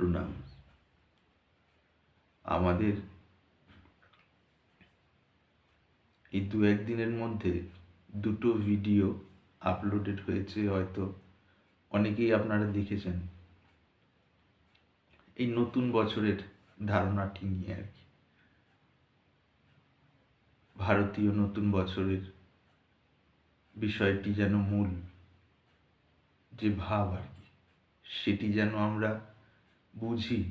প্রণাম। আমাদের এই দু একদিনের মধ্যে দুটো ভিডিও আপলোডেড হয়েছে, হয়তো অনেকেই আপনারা দেখেছেন। এই নতুন বছরের ধারণাটি নিয়ে আর কি। ভারতীয় নতুন বছরের বিষয়টি যেন মূল যে ভাব আর কি, সেটি যেন আমরা বুঝি।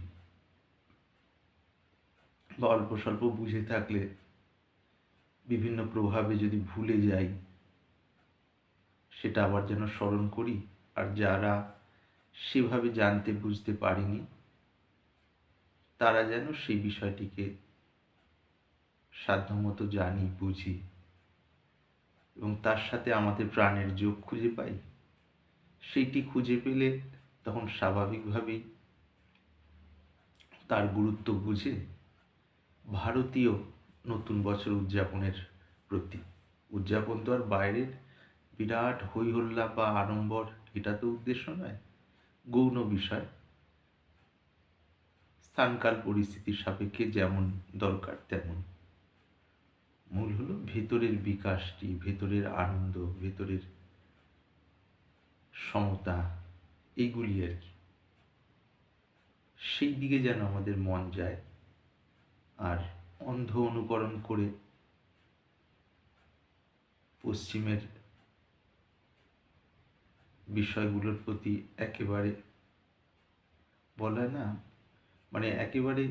বা অল্প স্বল্প বুঝে থাকলে বিভিন্ন প্রভাবে যদি ভুলে যাই, সেটা আবার যেন স্মরণ করি। আর যারা সেভাবে জানতে বুঝতে পারিনি, তারা যেন সেই বিষয়টিকে সাধ্যমতো জানি, বুঝি। এবং তার সাথে আমাদের প্রাণের যোগ খুঁজে পাই। সেইটি খুঁজে পেলে তখন স্বাভাবিকভাবেই তার গুরুত্ব বুঝে ভারতীয় নতুন বছর উদযাপনের প্রতি। উদযাপন তো আর বাইরের। বিরাট হৈহল্লা বা আড়ম্বর, এটা তো উদ্দেশ্য নয়, গৌণ বিষয়। স্থানকাল পরিস্থিতির সাপেক্ষে যেমন দরকার তেমন। মূল হলো ভেতরের বিকাশটি, ভেতরের আনন্দ, ভেতরের সমতা, এইগুলি আর কি। সেই দিকে যেন আমাদের মন যায় আর অন্ধ অনুকরণ করে পশ্চিমের বিষয়গুলোর প্রতি একেবারে বলে না মানে একেবারে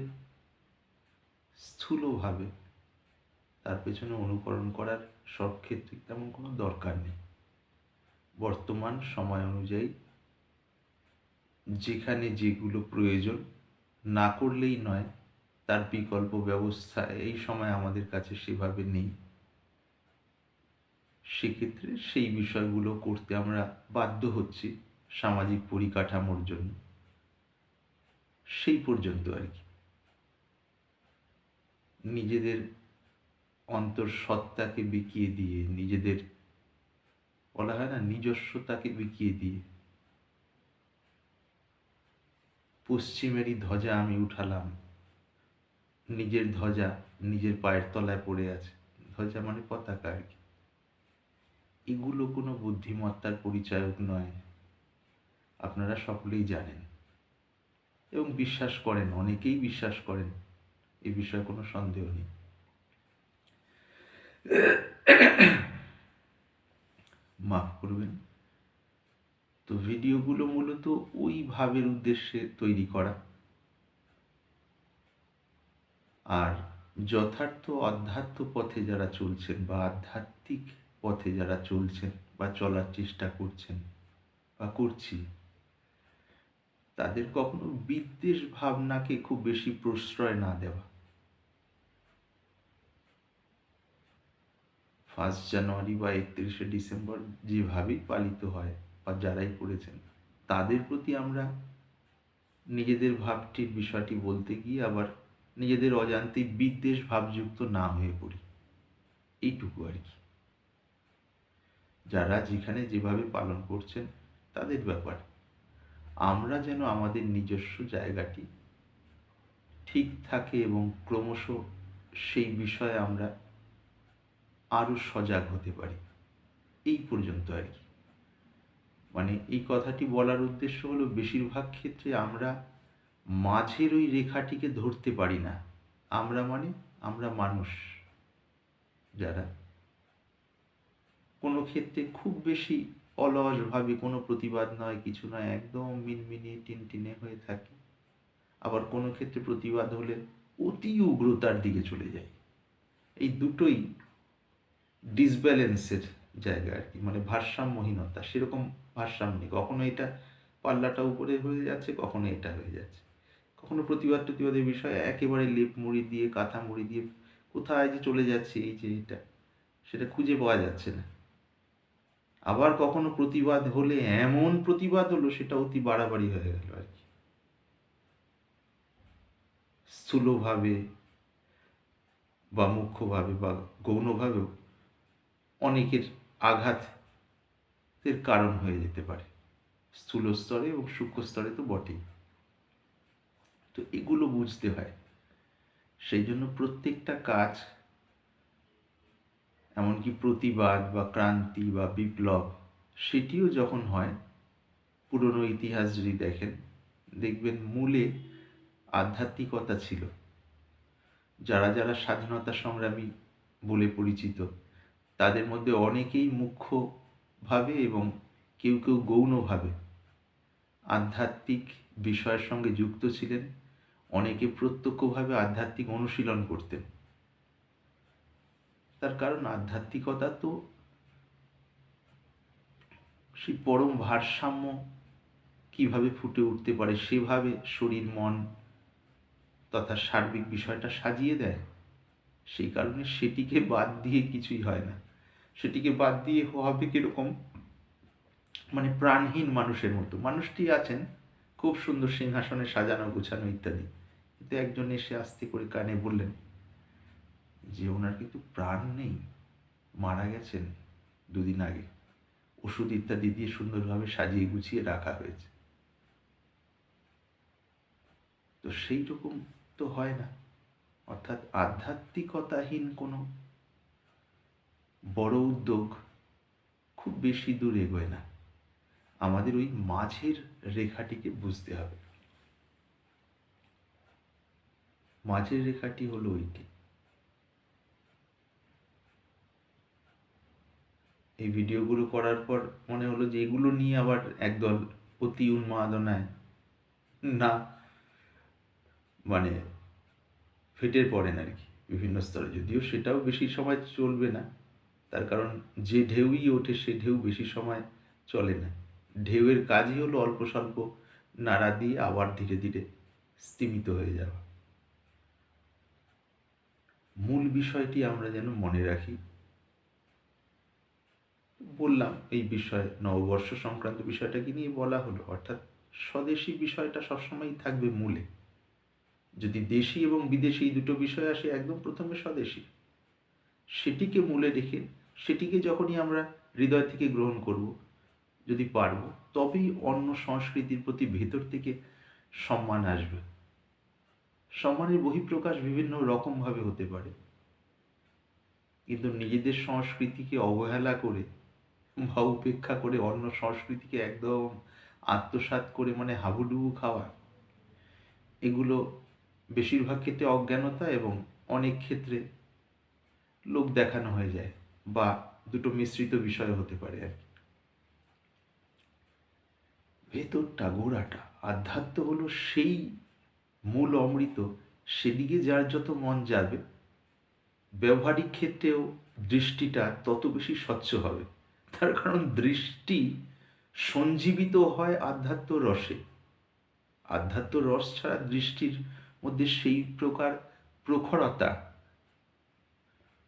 স্থূলভাবে তার পেছনে অনুকরণ করার সব ক্ষেত্রে তেমন কোনো দরকার নেই। বর্তমান সময় অনুযায়ী যেখানে যেগুলো প্রয়োজন না করলেই নয়, তার বিকল্প ব্যবস্থা এই সময় আমাদের কাছে সেভাবে নেই। সেক্ষেত্রে সেই বিষয়গুলো করতে আমরা বাধ্য হচ্ছি সামাজিক পরিকাঠামোর জন্য। সেই পর্যন্ত আর কি। নিজেদের অন্তঃসত্ত্বাকে বিকিয়ে দিয়ে, নিজেদের বলা হয় না, নিজস্বতাকে বিকিয়ে দিয়ে পশ্চিমেরই ধ্বজা আমি উঠালাম। নিজের ধ্বজা নিজের পায়ের তলায় পড়ে আছে। ধ্বজা মানে পতাকা আর কি। এগুলো কোনো বুদ্ধিমত্তার পরিচায়ক নয়। আপনারা সকলেই জানেন। এবং বিশ্বাস করেন, অনেকেই বিশ্বাস করেন। এ বিষয়ে কোনো সন্দেহ নেই। মাফ করবেন। তো ভিডিওগুলো মূলত ওই ভাবের উদ্দেশ্যে তৈরি করা। আর যথার্থ অধ্যাত্ম পথে যারা চলছেন বা আধ্যাত্মিক পথে যারা চলছেন বা চলার চেষ্টা করছেন বা করছি, তাদের কখনো বিদ্বেষ ভাবনাকে খুব বেশি প্রশ্রয় না দেওয়া। ফার্স্ট জানুয়ারি বা একত্রিশে ডিসেম্বর যেভাবেই পালিত হয় বা যারাই করেছেন, তাদের প্রতি আমরা নিজেদের ভাবটির বিষয়টি বলতে গিয়ে আবার নিজেদের অজান্তে বিদ্বেষ ভাবযুক্ত না হয়ে পড়ি। এইটুকু আর কি। যারা যেখানে যেভাবে পালন করছেন, তাদের ব্যাপার। আমরা যেন আমাদের নিজস্ব জায়গাটি ঠিক থাকে এবং ক্রমশ সেই বিষয়ে আমরা আরও সজাগ হতে পারি। এই পর্যন্ত আর কি। মানে এই কথাটি বলার উদ্দেশ্য হলো বেশিরভাগ ক্ষেত্রে আমরা মাঝের ওই রেখাটিকে ধরতে পারি না। আমরা মানে আমরা মানুষ যারা। কোনো ক্ষেত্রে খুব বেশি অলসভাবে, কোনো প্রতিবাদ নয়, কিছু নয়, একদম মিনমিনে, টিনটিনে হয়ে থাকে। আবার কোনো ক্ষেত্রে প্রতিবাদ হলে অতি উগ্রতার দিকে চলে যায়। এই দুটোই ডিসব্যালেন্সের জায়গা আর কি মানে ভারসাম্যহীনতা, সেরকম ভারসাম্য নেই কখনো এটা পাল্লাটা উপরে হয়ে যাচ্ছে, কখনো এটা হয়ে যাচ্ছে। কখনো প্রতিবাদ প্রতিবাদের বিষয়ে একেবারে লেপ মুড়ি দিয়ে, কাঁথা মুড়ি দিয়ে কোথায় যে চলে যাচ্ছে এই যে এটা, সেটা খুঁজে পাওয়া যাচ্ছে না। আবার কখনো প্রতিবাদ হলে এমন প্রতিবাদ হলো, সেটা অতি বাড়াবাড়ি হয়ে গেল আর কি। স্থূলভাবে বা মুখ্যভাবে বা গৌণভাবেও অনেকের আঘাতের কারণ হয়ে যেতে পারে। স্থূল স্তরে এবং সূক্ষ্ম স্তরে তো বটেই। তো এগুলো বুঝতে হয়। সেই জন্য প্রত্যেকটা কাজ, এমনকি প্রতিবাদ বা ক্রান্তি বা বিপ্লব, সেটিও যখন হয়, পুরনো ইতিহাস যদি দেখেন, দেখবেন মূলে আধ্যাত্মিকতা ছিল। যারা যারা স্বাধীনতা সংগ্রামী বলে পরিচিত, তাদের মধ্যে অনেকেই মুখ্যভাবে এবং কেউ কেউ গৌণভাবে আধ্যাত্মিক বিষয়ের সঙ্গে যুক্ত ছিলেন, অনেকে প্রত্যক্ষভাবে আধ্যাত্মিক অনুশীলন করতেন। তার কারণ আধ্যাত্মিকতা তো সেই পরম ভারসাম্য কীভাবে ফুটে উঠতে পারে সেভাবে শরীর, মন তথা সার্বিক বিষয়টা সাজিয়ে দেয়। সেই কারণে সেটিকে বাদ দিয়ে কিছুই হয় না। সেটিকে বাদ দিয়ে হবে কীরকম? মানে প্রাণহীন মানুষের মতো। মানুষটি আছেন, খুব সুন্দর সিংহাসনে সাজানো, গোছানো ইত্যাদি। কিন্তু একজন এসে আস্তে করে কানে বললেন, যে ওনার কিন্তু প্রাণ নেই, মারা গেছেন দুদিন আগে। ওষুধ ইত্যাদি দিয়ে সুন্দরভাবে সাজিয়ে গুছিয়ে রাখা হয়েছে। তো সেই রকম তো হয় না। অর্থাৎ আধ্যাত্মিকতাহীন কোনো বড় উদ্যোগ খুব বেশি দূর এগোয় না। আমাদের ওই মাঝের রেখাটিকে বুঝতে হবে। মাঝের রেখাটি হলো ওইটি। এই ভিডিওগুলো করার পর মনে হলো যে এগুলো নিয়ে আবার একদল অতি উন্মাদনায় না মানে ফেটে পড়েন আর কি বিভিন্ন স্তরে। যদিও সেটাও বেশি সময় চলবে না। তার কারণ যে ঢেউই ওঠে সে ঢেউ বেশি সময় চলে না। ঢেউয়ের কাজই হলো অল্প স্বল্প নাড়া দিয়ে আবার ধীরে ধীরে স্তিমিত হয়ে যাওয়া। মূল বিষয়টি আমরা যেন মনে রাখি। বললাম, এই বিষয়ে নববর্ষ সংক্রান্ত বিষয়টাকে নিয়ে বলা হলো, অর্থাৎ স্বদেশি বিষয়টা সবসময়ই থাকবে মূলে। যদি দেশি এবং বিদেশি দুটো বিষয় আসে, একদম প্রথমে স্বদেশি। সেটিকে মূলে রেখে, সেটিকে যখনই আমরা হৃদয় থেকে গ্রহণ করব, যদি পারব, তবেই অন্য সংস্কৃতির প্রতি ভেতর থেকে সম্মান আসবে। সম্মানের বহিঃপ্রকাশ বিভিন্ন রকমভাবে হতে পারে। কিন্তু নিজেদের সংস্কৃতিকে অবহেলা করে বা উপেক্ষা করে অন্য সংস্কৃতিকে একদম আত্মসাৎ করে মানে হাবুডুবু খাওয়া, এগুলো বেশিরভাগ ক্ষেত্রে অজ্ঞানতা এবং অনেক ক্ষেত্রে লোক দেখানো হয়ে যায় বা দুটো মিশ্রিত বিষয় হতে পারে আর ভেতরটা, গোড়াটা আধ্যাত্ম হলো সেই মূল অমৃত, সেদিকে যার যত মন যাবে, ব্যবহারিক ক্ষেত্রেও দৃষ্টিটা তত বেশি স্বচ্ছ হবে। তার কারণ দৃষ্টি সঞ্জীবিত হয় আধ্যাত্ম রসে। আধ্যাত্ম রস ছাড়া দৃষ্টির মধ্যে সেই প্রকার প্রখরতা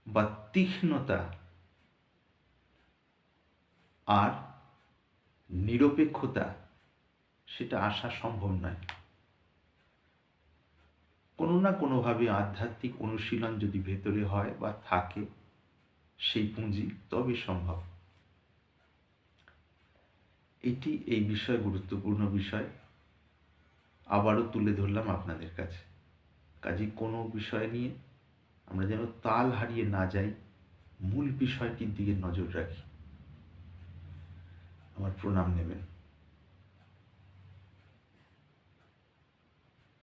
বা তীক্ষ্ণতা আর নিরপেক্ষতা, সেটা আসা সম্ভব নয়। কোনো না কোনোভাবে আধ্যাত্মিক অনুশীলন যদি ভেতরে হয় বা থাকে সেই পুঁজি, তবে সম্ভব। এটি এই বিষয় গুরুত্বপূর্ণ বিষয়। আবারও তুলে ধরলাম আপনাদের কাছে। কাজে কোনো বিষয় নিয়ে আমরা যেন তাল হারিয়ে না যাই মূল বিষয়টির দিকে নজর রাখি। আমার প্রণাম নেবেন।